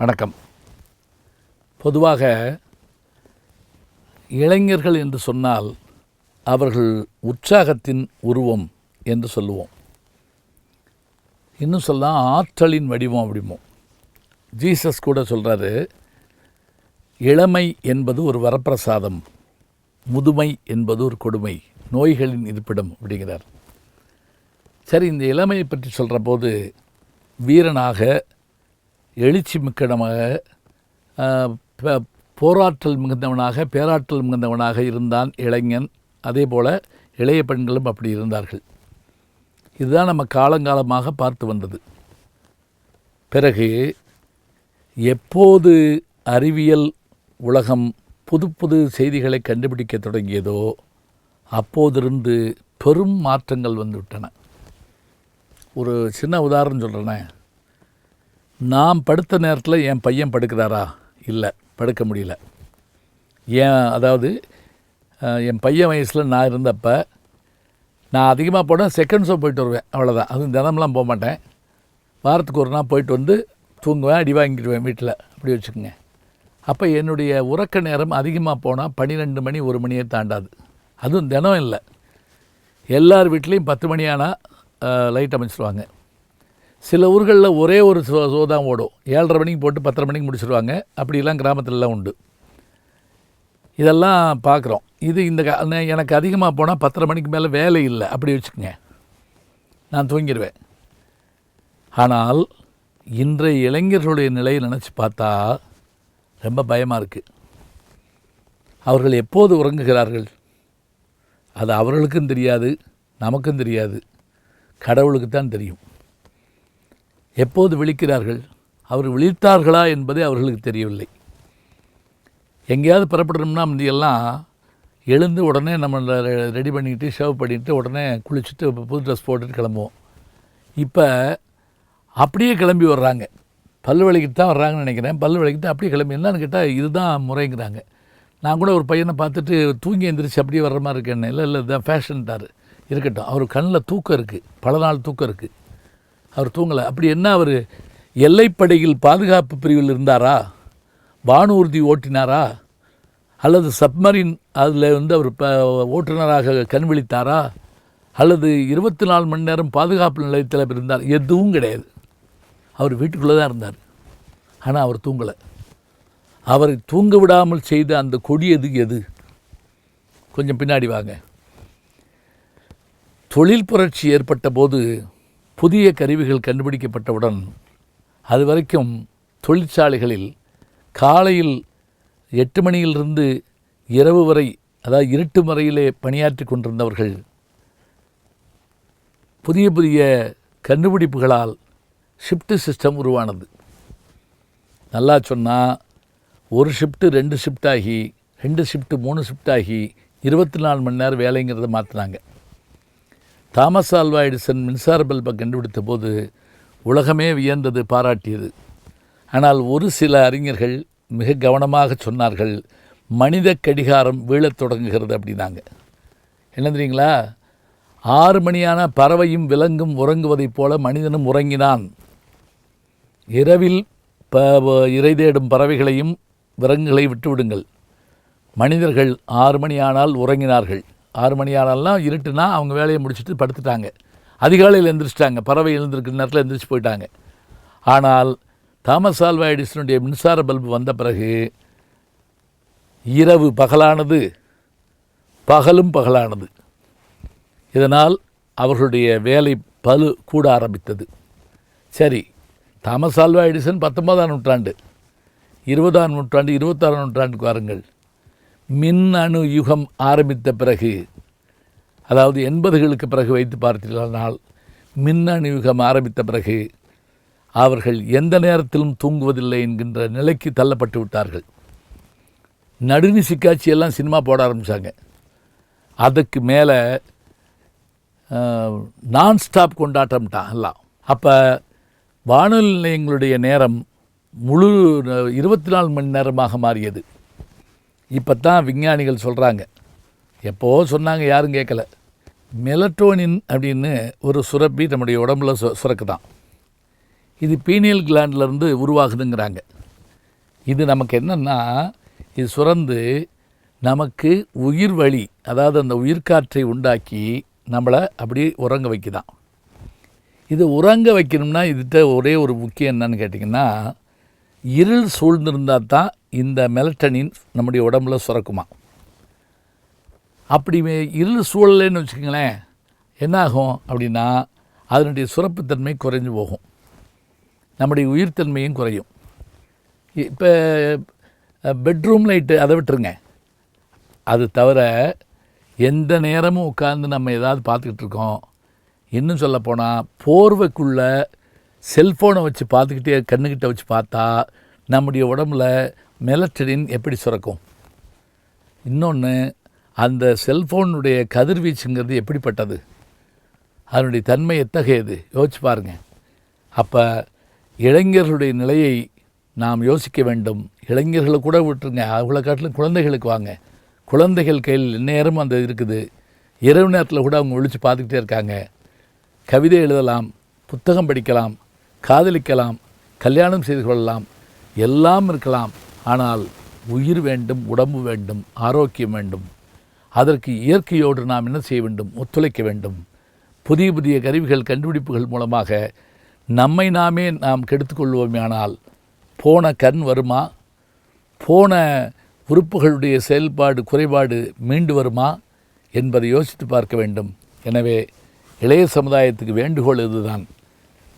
வணக்கம். பொதுவாக இளைஞர்கள் என்று சொன்னால் அவர்கள் உற்சாகத்தின் உருவம் என்று சொல்லுவோம். இன்னும் சொல்லலாம் ஆற்றலின் வடிவம் அப்படிமோ. ஜீசஸ் கூட சொல்கிறாரு இளமை என்பது ஒரு வரப்பிரசாதம் முதுமை என்பது ஒரு கொடுமை நோய்களின் இருப்பிடம் அப்படிங்கிறார். சரி இந்த இளமையை பற்றி சொல்கிற போது வீரனாக எழுச்சி மிக்கனமாக போராற்றல் மிகுந்தவனாக பேராற்றல் மிகுந்தவனாக இருந்தான் இளைஞன். அதே போல் இளைய பெண்களும் அப்படி இருந்தார்கள். இதுதான் நம்ம காலங்காலமாக பார்த்து வந்தது. பிறகு எப்போது அறிவியல் உலகம் புது புது செய்திகளை கண்டுபிடிக்க தொடங்கியதோ அப்போதிருந்து பெரும் மாற்றங்கள் வந்துவிட்டன. ஒரு சின்ன உதாரணம் சொல்கிறேன் நான் படுத்த நேரத்தில் என் பையன் படுக்கிறாரா? இல்லை படுக்க முடியல. ஏன் அதாவது என் பையன் வயசில் நான் இருந்தப்போ நான் அதிகமாக போனால் செகண்ட் ஷோ போயிட்டு வருவேன் அவ்வளோதான் அதுவும் தினம்லாம் போக மாட்டேன். வாரத்துக்கு ஒரு நாள் போயிட்டு வந்து தூங்குவேன் அடி வாங்கிடுவேன் வீட்டில் அப்படி வச்சுக்கோங்க. அப்போ என்னுடைய உறக்க நேரம் அதிகமாக போனால் பன்னிரெண்டு மணி ஒரு மணியே தாண்டாது. அதுவும் தினம் இல்லை. எல்லார் வீட்லேயும் பத்து மணி ஆனால் லைட் அமைச்சிருவாங்க. சில ஊர்களில் ஒரே ஒரு ஷோ ஷோ தான் ஓடும். ஏழரை மணிக்கு போட்டு பத்தரை மணிக்கு முடிச்சிடுவாங்க அப்படிலாம் கிராமத்துலலாம் உண்டு. இதெல்லாம் பார்க்குறோம் இது இந்த எனக்கு அதிகமாக போனால் பத்தரை மணிக்கு மேலே வேலை இல்லை. அப்படி வச்சுக்கோங்க. நான் தூங்கிடுவேன் ஆனால் இன்றைய இளைஞர்களுடைய நிலையை நினச்சி பார்த்தா ரொம்ப பயமாக இருக்குது அவர்கள் எப்போது உறங்குகிறார்கள்? அது அவர்களுக்கும் தெரியாது நமக்கும் தெரியாது. கடவுளுக்கு தான் தெரியும். எப்போது விழிக்கிறார்கள்? அவர் விழித்தார்களா என்பதே அவர்களுக்கு தெரியவில்லை. எங்கேயாவது புறப்படணும்னா முந்தியெல்லாம் எழுந்து உடனே நம்ம ரெடி பண்ணிக்கிட்டு ஷேவ் பண்ணிவிட்டு உடனே குளிச்சுட்டு புது ட்ரெஸ் போட்டுட்டு கிளம்புவோம். இப்போ அப்படியே கிளம்பி வர்றாங்க. பல்லு வலிக்கிட்டு தான் வர்றாங்கன்னு நினைக்கிறேன். பல்லு வலிக்கிட்டு அப்படியே கிளம்பி என்னன்னு கேட்டால் இதுதான் முறைங்கிறாங்க. நான் கூட ஒரு பையனை பார்த்துட்டு தூங்கி எந்திரிச்சு அப்படியே வர்ற மாதிரி இருக்கேன்னு. இல்லை இல்லை இதான் ஃபேஷன்ட்டார் இருக்கட்டும் அவர் கண்ணில் தூக்கம் இருக்குது பல நாள் தூக்கம் இருக்குது அவர் தூங்கலை. அப்படி என்ன அவர்? எல்லைப்படையில் பாதுகாப்பு பிரிவில் இருந்தாரா? வானூர்தி ஓட்டினாரா? அல்லது சப்மரின் அதில் வந்து அவர் ஓட்டுநராக கண் விழித்தாரா அல்லது இருபத்தி நாலு மணி நேரம் பாதுகாப்பு நிலையத்தில் இருந்தார்? எதுவும் கிடையாது. அவர் வீட்டுக்குள்ளே தான் இருந்தார். ஆனால் அவர் தூங்கலை. அவரை தூங்க விடாமல் செய்த அந்த கொடியது எது? கொஞ்சம் பின்னாடி வாங்க. தொழில் புரட்சி ஏற்பட்ட போது புதிய கருவிகள் கண்டுபிடிக்கப்பட்டவுடன் அது வரைக்கும் தொழிற்சாலைகளில் காலையில் எட்டு மணியிலிருந்து இரவு வரை அதாவது இருட்டு முறையிலே பணியாற்றி கொண்டிருந்தவர்கள் புதிய புதிய கண்டுபிடிப்புகளால் ஷிஃப்ட் சிஸ்டம் உருவானது. நல்லா சொன்னால் ஒரு ஷிஃப்ட்டு ரெண்டு ஷிஃப்ட் ஆகி ரெண்டு ஷிஃப்ட்டு மூணு ஷிஃப்ட் ஆகி இருபத்தி நாலு மணி நேரம் வேலைங்கிறத மாற்றினாங்க தாமஸ் ஆல்வா எடிசன் மின்சார பல்பை கண்டுபிடித்த போது உலகமே வியந்தது பாராட்டியது. ஆனால் ஒரு சில அறிஞர்கள் மிக கவனமாக சொன்னார்கள் மனித கடிகாரம் வீழத் தொடங்குகிறது அப்படின்னாங்க. என்ன தெரியுங்களா? ஆறு மணியான பறவையும் விலங்கும் உறங்குவதைப் போல மனிதனும் உறங்கினான். இரவில் ப இறை தேடும் பறவைகளையும் விலங்குகளை விட்டுவிடுங்கள். மனிதர்கள் ஆறு மணி ஆனால் உறங்கினார்கள். ஆறு மணி ஆனால்னா இருட்டுனா அவங்க வேலையை முடிச்சுட்டு படுத்துட்டாங்க. அதிகாலையில் எழுந்திரிச்சிட்டாங்க. பறவை எழுந்திருக்கிற நேரத்தில் எழுந்திரிச்சு போயிட்டாங்க. ஆனால் தாமஸ் ஆல்வா எடிசனுடைய மின்சார பல்பு வந்த பிறகு இரவு பகலானது பகலும் பகலானது. இதனால் அவர்களுடைய வேலை பலு கூட ஆரம்பித்தது. சரி தாமஸ் ஆல்வா எடிசன் பத்தொன்பதாம் நூற்றாண்டு இருபதாம் நூற்றாண்டு இருபத்தாறாம் நூற்றாண்டுக்கு வாருங்கள். மின் அணு யுகம் ஆரம்பித்த பிறகு அதாவது எண்பதுகளுக்கு பிறகு வைத்து பார்த்தீர்களானால் மின்னணு யுகம் ஆரம்பித்த பிறகு அவர்கள் எந்த நேரத்திலும் தூங்குவதில்லை என்கின்ற நிலைக்கு தள்ளப்பட்டு விட்டார்கள். நடுநிசி காட்சியெல்லாம் சினிமா போட ஆரம்பித்தாங்க அதுக்கு மேலே நான் ஸ்டாப் கொண்டாட்டம்ட்டான் எல்லாம் அப்போ வானொலி நிலையங்களுடைய நேரம் முழு இருபத்தி நாலு மணி நேரமாக மாறியது. இப்போ தான் விஞ்ஞானிகள் சொல்கிறாங்க எப்போ சொன்னாங்க யாரும் கேட்கல. மெலட்டோனின் அப்படின்னு ஒரு சுரப்பி நம்முடைய உடம்புல சு சுரக்குதான். இது பீனியல் கிளாண்ட்லேருந்து உருவாகுதுங்கிறாங்க. இது நமக்கு என்னென்னா இது சுரந்து நமக்கு உயிர் வழி அதாவது அந்த உயிர்காற்றை உண்டாக்கி நம்மளை அப்படியே உறங்க வைக்குதான். இது உறங்க வைக்கணும்னா இதுகிட்ட ஒரே ஒரு முக்கியம் என்னன்னு கேட்டிங்கன்னா இருள் சூழ்ந்திருந்தால் தான் இந்த மெலட்டனின் நம்முடைய உடம்புல சுரக்குமா? அப்படி இருள் சூழலைன்னு வச்சுக்கோங்களேன் என்னாகும் அப்படின்னா அதனுடைய சுரப்புத்தன்மை குறைஞ்சு போகும். நம்முடைய உயிர்த்தன்மையும் குறையும். இப்போ பெட்ரூம் லைட்டு அதை விட்டுருங்க. அது தவிர எந்த நேரமும் உட்கார்ந்து நம்ம ஏதாவது பார்த்துக்கிட்டு இருக்கோம். இன்னும் சொல்லப்போனால் போர்வைக்குள்ளே செல்ஃபோனை வச்சு பார்த்துக்கிட்டே கண்ணுக்கிட்ட வச்சு பார்த்தா நம்முடைய உடம்புல மெலட்டடின் எப்படி சுரக்கும்? இன்னொன்று அந்த செல்ஃபோனுடைய கதிர்வீச்சுங்கிறது எப்படிப்பட்டது? அதனுடைய தன்மை எத்தகையது? யோசிச்சு பாருங்க. அப்போ இளைஞர்களுடைய நிலையை நாம் யோசிக்க வேண்டும். இளைஞர்களை கூட விட்டுருங்க. அவங்கள காட்டிலும் குழந்தைகளுக்கு வாங்க. குழந்தைகள் கையில் நேரம் அந்த இருக்குது. இரவு நேரத்தில் கூட அவங்க ஒழிச்சு பார்த்துக்கிட்டே இருக்காங்க. கவிதை எழுதலாம் புத்தகம் படிக்கலாம் காதலிக்கலாம் கல்யாணம் செய்து கொள்ளலாம் எல்லாம் இருக்கலாம். ஆனால் உயிர் வேண்டும் உடம்பு வேண்டும் ஆரோக்கியம் வேண்டும். அதற்கு இயற்கையோடு நாம் என்ன செய்ய வேண்டும்? ஒத்துழைக்க வேண்டும். புதிய புதிய கருவிகள் கண்டுபிடிப்புகள் மூலமாக நம்மை நாமே நாம் கெடுத்துக்கொள்வோமேயானால் போன கண் வருமா? போன உறுப்புகளுடைய செயல்பாடு குறைபாடு மீண்டு வருமா? என்பதை யோசித்து பார்க்க வேண்டும். எனவே இளைய சமுதாயத்துக்கு வேண்டுகோள் இதுதான்.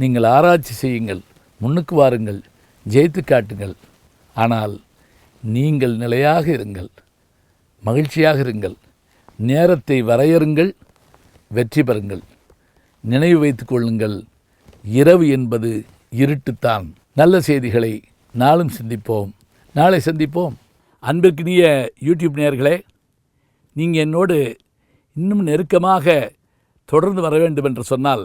நீங்கள் ஆராய்ச்சி செய்யுங்கள் முன்னுக்கு வாருங்கள் ஜெயித்து காட்டுங்கள். ஆனால் நீங்கள் நிலையாக இருங்கள் மகிழ்ச்சியாக இருங்கள் நேரத்தை வரையறுங்கள் வெற்றி பெறுங்கள். நினைவு வைத்து கொள்ளுங்கள் இரவு என்பது இருட்டுத்தான். நல்ல செய்திகளை நாளும் சிந்திப்போம். நாளை சந்திப்போம். அன்பிற்கினிய யூடியூப் நேயர்களே நீங்கள் என்னோடு இன்னும் நெருக்கமாக தொடர்ந்து வர வேண்டும் என்று சொன்னால்